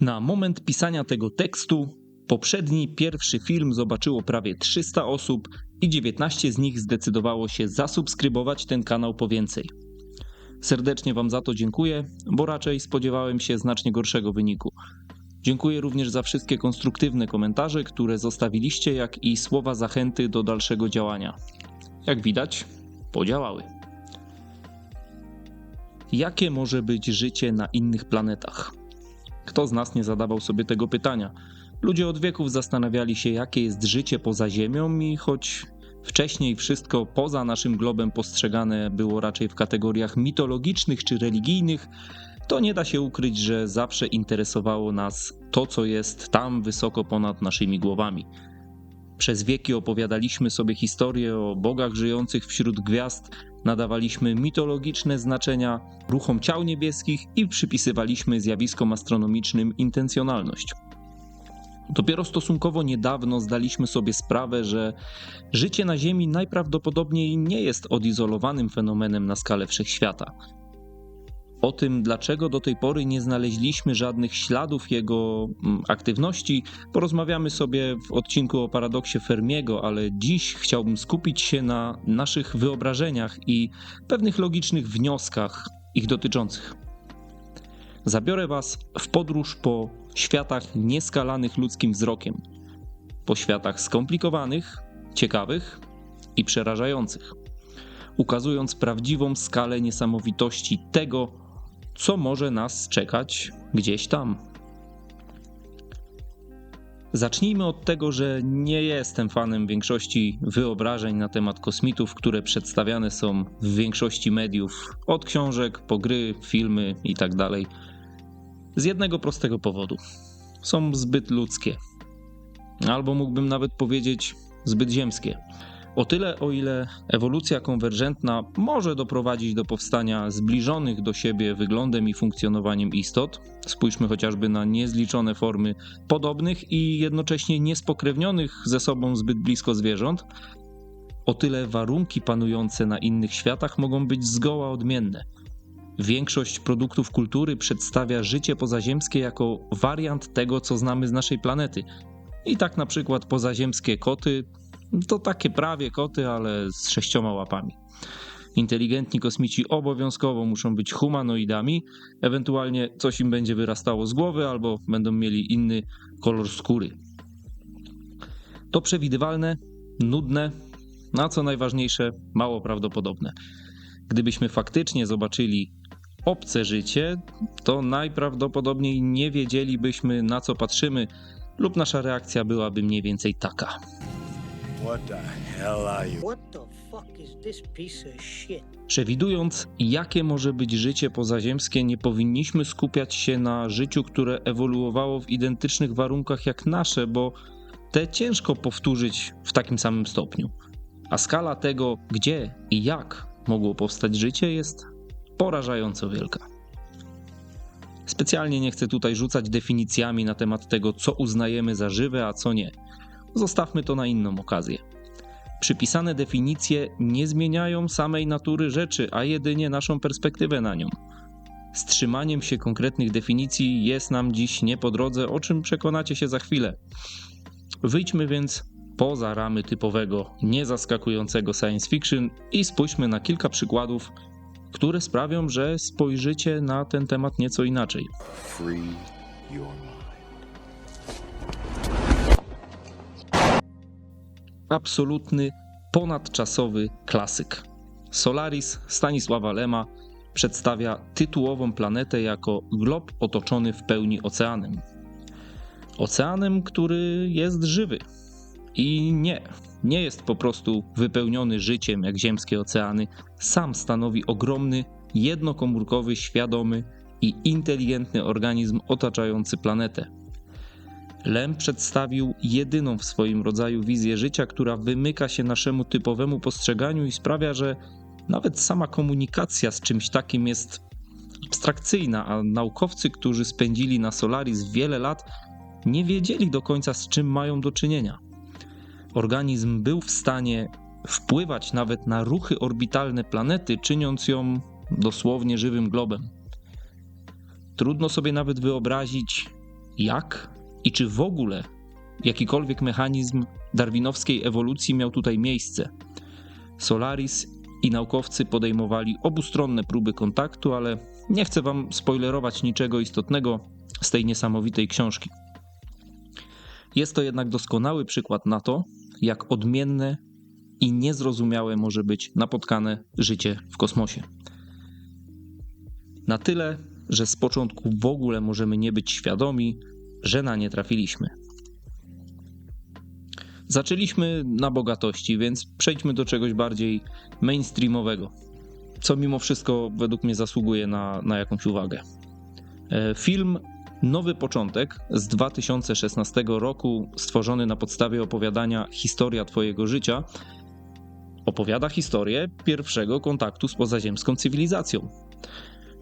Na moment pisania tego tekstu, poprzedni pierwszy film zobaczyło prawie 300 osób i 19 z nich zdecydowało się zasubskrybować ten kanał po więcej. Serdecznie Wam za to dziękuję, bo raczej spodziewałem się znacznie gorszego wyniku. Dziękuję również za wszystkie konstruktywne komentarze, które zostawiliście, jak i słowa zachęty do dalszego działania. Jak widać, podziałały. Jakie może być życie na innych planetach? Kto z nas nie zadawał sobie tego pytania? Ludzie od wieków zastanawiali się, jakie jest życie poza Ziemią, i choć wcześniej wszystko poza naszym globem postrzegane było raczej w kategoriach mitologicznych czy religijnych, to nie da się ukryć, że zawsze interesowało nas to, co jest tam wysoko ponad naszymi głowami. Przez wieki opowiadaliśmy sobie historie o bogach żyjących wśród gwiazd, nadawaliśmy mitologiczne znaczenia ruchom ciał niebieskich i przypisywaliśmy zjawiskom astronomicznym intencjonalność. Dopiero stosunkowo niedawno zdaliśmy sobie sprawę, że życie na Ziemi najprawdopodobniej nie jest odizolowanym fenomenem na skalę wszechświata. O tym, dlaczego do tej pory nie znaleźliśmy żadnych śladów jego mm, aktywności, porozmawiamy sobie w odcinku o paradoksie Fermiego, ale dziś chciałbym skupić się na naszych wyobrażeniach i pewnych logicznych wnioskach ich dotyczących. Zabiorę Was w podróż po światach nieskalanych ludzkim wzrokiem, po światach skomplikowanych, ciekawych i przerażających, ukazując prawdziwą skalę niesamowitości tego, co może nas czekać gdzieś tam. Zacznijmy od tego, że nie jestem fanem większości wyobrażeń na temat kosmitów, które przedstawiane są w większości mediów, od książek po gry, filmy itd. Z jednego prostego powodu. Są zbyt ludzkie. Albo mógłbym nawet powiedzieć zbyt ziemskie. O tyle, o ile ewolucja konwergentna może doprowadzić do powstania zbliżonych do siebie wyglądem i funkcjonowaniem istot, spójrzmy chociażby na niezliczone formy podobnych i jednocześnie niespokrewnionych ze sobą zbyt blisko zwierząt, o tyle warunki panujące na innych światach mogą być zgoła odmienne. Większość produktów kultury przedstawia życie pozaziemskie jako wariant tego, co znamy z naszej planety. I tak na przykład pozaziemskie koty to takie prawie koty, ale z sześcioma łapami. Inteligentni kosmici obowiązkowo muszą być humanoidami, ewentualnie coś im będzie wyrastało z głowy albo będą mieli inny kolor skóry. To przewidywalne, nudne, a co najważniejsze, mało prawdopodobne. Gdybyśmy faktycznie zobaczyli obce życie, to najprawdopodobniej nie wiedzielibyśmy na co patrzymy, lub nasza reakcja byłaby mniej więcej taka. What the hell are you? What the fuck is this piece of shit? Przewidując, jakie może być życie pozaziemskie, nie powinniśmy skupiać się na życiu, które ewoluowało w identycznych warunkach jak nasze, bo te ciężko powtórzyć w takim samym stopniu. A skala tego, gdzie i jak mogło powstać życie, jest porażająco wielka. Specjalnie nie chcę tutaj rzucać definicjami na temat tego, co uznajemy za żywe, a co nie. Zostawmy to na inną okazję. Przypisane definicje nie zmieniają samej natury rzeczy, a jedynie naszą perspektywę na nią. Strzymaniem się konkretnych definicji jest nam dziś nie po drodze, o czym przekonacie się za chwilę. Wyjdźmy więc poza ramy typowego, niezaskakującego science fiction i spójrzmy na kilka przykładów, które sprawią, że spojrzycie na ten temat nieco inaczej. Free your mind. absolutny, ponadczasowy klasyk. Solaris Stanisława Lema przedstawia tytułową planetę jako glob otoczony w pełni oceanem. Oceanem, który jest żywy. I nie, nie jest po prostu wypełniony życiem jak ziemskie oceany, sam stanowi ogromny, jednokomórkowy, świadomy i inteligentny organizm otaczający planetę. Lem przedstawił jedyną w swoim rodzaju wizję życia, która wymyka się naszemu typowemu postrzeganiu i sprawia, że nawet sama komunikacja z czymś takim jest abstrakcyjna, a naukowcy, którzy spędzili na Solaris wiele lat, nie wiedzieli do końca z czym mają do czynienia. Organizm był w stanie wpływać nawet na ruchy orbitalne planety, czyniąc ją dosłownie żywym globem. Trudno sobie nawet wyobrazić, jak i czy w ogóle jakikolwiek mechanizm darwinowskiej ewolucji miał tutaj miejsce. Solaris i naukowcy podejmowali obustronne próby kontaktu, ale nie chcę wam spoilerować niczego istotnego z tej niesamowitej książki. Jest to jednak doskonały przykład na to, jak odmienne i niezrozumiałe może być napotkane życie w kosmosie. Na tyle, że z początku w ogóle możemy nie być świadomi, że na nie trafiliśmy. Zaczęliśmy na bogatości, więc przejdźmy do czegoś bardziej mainstreamowego, co mimo wszystko według mnie zasługuje na, na jakąś uwagę. E, Film Nowy Początek z 2016 roku, stworzony na podstawie opowiadania Historia Twojego Życia, opowiada historię pierwszego kontaktu z pozaziemską cywilizacją.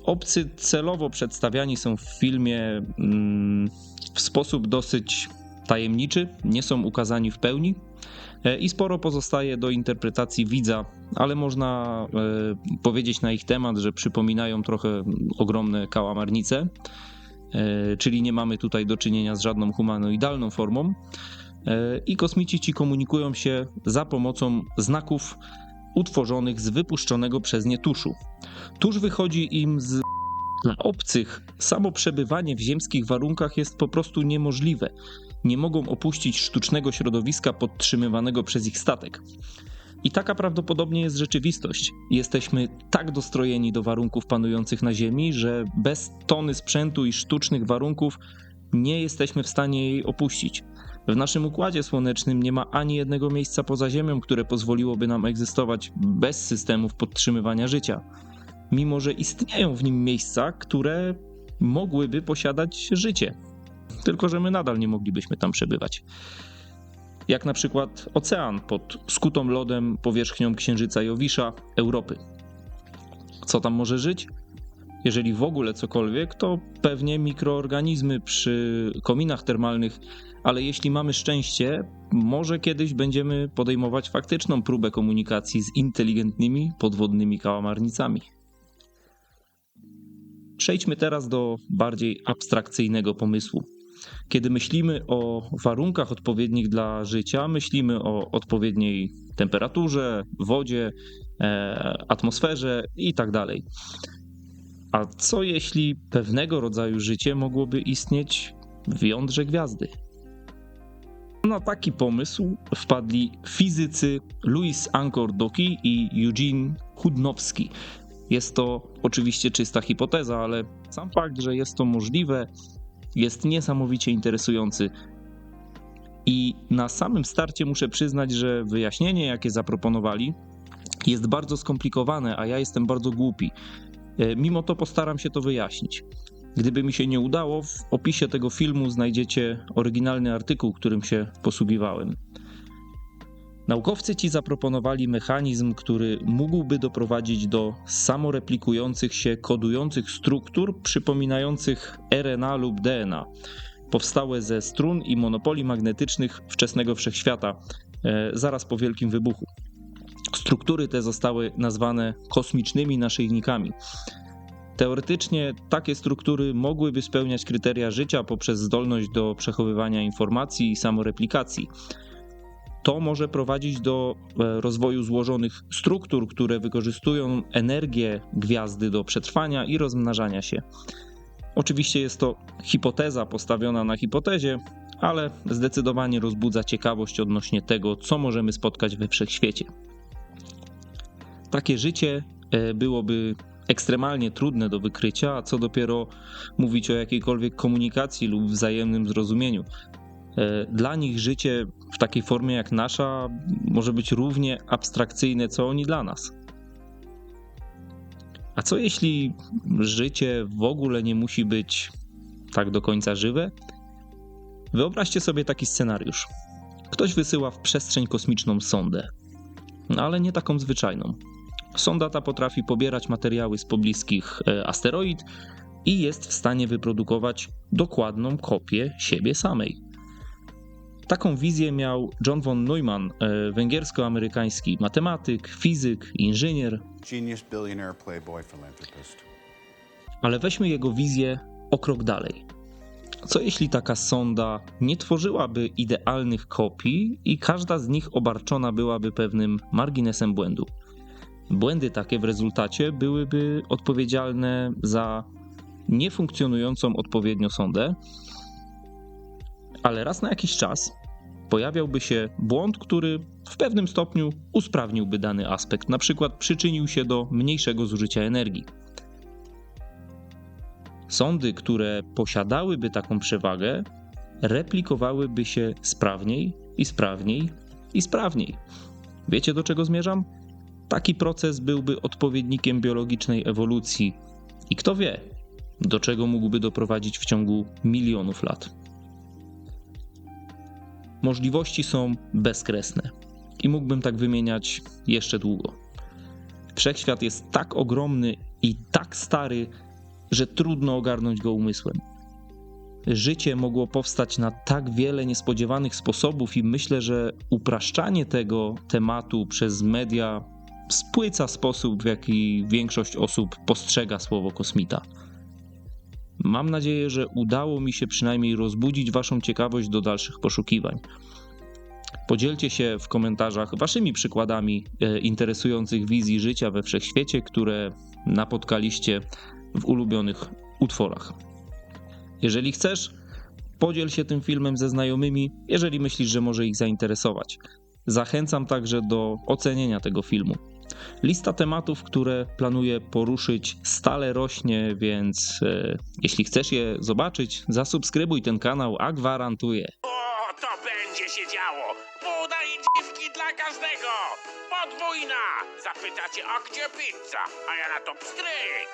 Obcy celowo przedstawiani są w filmie mm, w sposób dosyć tajemniczy, nie są ukazani w pełni e, i sporo pozostaje do interpretacji widza, ale można e, powiedzieć na ich temat, że przypominają trochę ogromne kałamarnice, czyli nie mamy tutaj do czynienia z żadną humanoidalną formą. E, I kosmici ci komunikują się za pomocą znaków utworzonych z wypuszczonego przez nie tuszu. Tusz wychodzi im z dla obcych samo przebywanie w ziemskich warunkach jest po prostu niemożliwe. Nie mogą opuścić sztucznego środowiska podtrzymywanego przez ich statek. I taka prawdopodobnie jest rzeczywistość. Jesteśmy tak dostrojeni do warunków panujących na Ziemi, że bez tony sprzętu i sztucznych warunków nie jesteśmy w stanie jej opuścić. W naszym układzie słonecznym nie ma ani jednego miejsca poza Ziemią, które pozwoliłoby nam egzystować bez systemów podtrzymywania życia mimo że istnieją w nim miejsca, które mogłyby posiadać życie. Tylko, że my nadal nie moglibyśmy tam przebywać. Jak na przykład ocean pod skutą lodem powierzchnią Księżyca Jowisza Europy. Co tam może żyć? Jeżeli w ogóle cokolwiek, to pewnie mikroorganizmy przy kominach termalnych, ale jeśli mamy szczęście, może kiedyś będziemy podejmować faktyczną próbę komunikacji z inteligentnymi podwodnymi kałamarnicami. Przejdźmy teraz do bardziej abstrakcyjnego pomysłu. Kiedy myślimy o warunkach odpowiednich dla życia, myślimy o odpowiedniej temperaturze, wodzie, e, atmosferze itd. A co jeśli pewnego rodzaju życie mogłoby istnieć w jądrze gwiazdy? Na taki pomysł wpadli fizycy Louis Ancor-Doki i Eugene Chudnowski. Jest to oczywiście czysta hipoteza, ale sam fakt, że jest to możliwe, jest niesamowicie interesujący. I na samym starcie muszę przyznać, że wyjaśnienie, jakie zaproponowali, jest bardzo skomplikowane, a ja jestem bardzo głupi. E, Mimo to postaram się to wyjaśnić. Gdyby mi się nie udało, w opisie tego filmu znajdziecie oryginalny artykuł, którym się posługiwałem. Naukowcy ci zaproponowali mechanizm, który mógłby doprowadzić do samoreplikujących się, kodujących struktur przypominających RNA lub DNA, powstałe ze strun i monopoli magnetycznych wczesnego wszechświata, e, zaraz po Wielkim Wybuchu. Struktury te zostały nazwane kosmicznymi naszyjnikami. Teoretycznie takie struktury mogłyby spełniać kryteria życia poprzez zdolność do przechowywania informacji i samoreplikacji to może prowadzić do e, rozwoju złożonych struktur, które wykorzystują energię gwiazdy do przetrwania i rozmnażania się. Oczywiście jest to hipoteza postawiona na hipotezie, ale zdecydowanie rozbudza ciekawość odnośnie tego, co możemy spotkać we wszechświecie. Takie życie e, byłoby ekstremalnie trudne do wykrycia, a co dopiero mówić o jakiejkolwiek komunikacji lub wzajemnym zrozumieniu. E, Dla nich życie w takiej formie jak nasza może być równie abstrakcyjne, co oni dla nas. A co jeśli życie w ogóle nie musi być tak do końca żywe? Wyobraźcie sobie taki scenariusz. Ktoś wysyła w przestrzeń kosmiczną sondę, no ale nie taką zwyczajną. Sonda ta potrafi pobierać materiały z pobliskich e, asteroid i jest w stanie wyprodukować dokładną kopię siebie samej. Taką wizję miał John von Neumann, e, węgiersko-amerykański matematyk, fizyk, inżynier, Genius, billionaire, playboy, philanthropist. ale weźmy jego wizję o krok dalej. Co jeśli taka sonda nie tworzyłaby idealnych kopii i każda z nich obarczona byłaby pewnym marginesem błędu? Błędy takie w rezultacie byłyby odpowiedzialne za niefunkcjonującą odpowiednio sondę, ale raz na jakiś czas pojawiałby się błąd, który w pewnym stopniu usprawniłby dany aspekt, na przykład przyczynił się do mniejszego zużycia energii. Sądy, które posiadałyby taką przewagę, replikowałyby się sprawniej i sprawniej i sprawniej. Wiecie do czego zmierzam? Taki proces byłby odpowiednikiem biologicznej ewolucji i kto wie, do czego mógłby doprowadzić w ciągu milionów lat. Możliwości są bezkresne i mógłbym tak wymieniać jeszcze długo. Wszechświat jest tak ogromny i tak stary, że trudno ogarnąć go umysłem. Życie mogło powstać na tak wiele niespodziewanych sposobów, i myślę, że upraszczanie tego tematu przez media spłyca sposób, w jaki większość osób postrzega słowo kosmita. Mam nadzieję, że udało mi się przynajmniej rozbudzić Waszą ciekawość do dalszych poszukiwań. Podzielcie się w komentarzach Waszymi przykładami e, interesujących wizji życia we wszechświecie, które napotkaliście w ulubionych utworach. Jeżeli chcesz, podziel się tym filmem ze znajomymi, jeżeli myślisz, że może ich zainteresować. Zachęcam także do ocenienia tego filmu. Lista tematów, które planuję poruszyć, stale rośnie, więc e, jeśli chcesz je zobaczyć, zasubskrybuj ten kanał, a gwarantuję. O, to będzie się działo! Buda i dziwki dla każdego! Podwójna! Zapytacie, a gdzie pizza? A ja na to pstryk!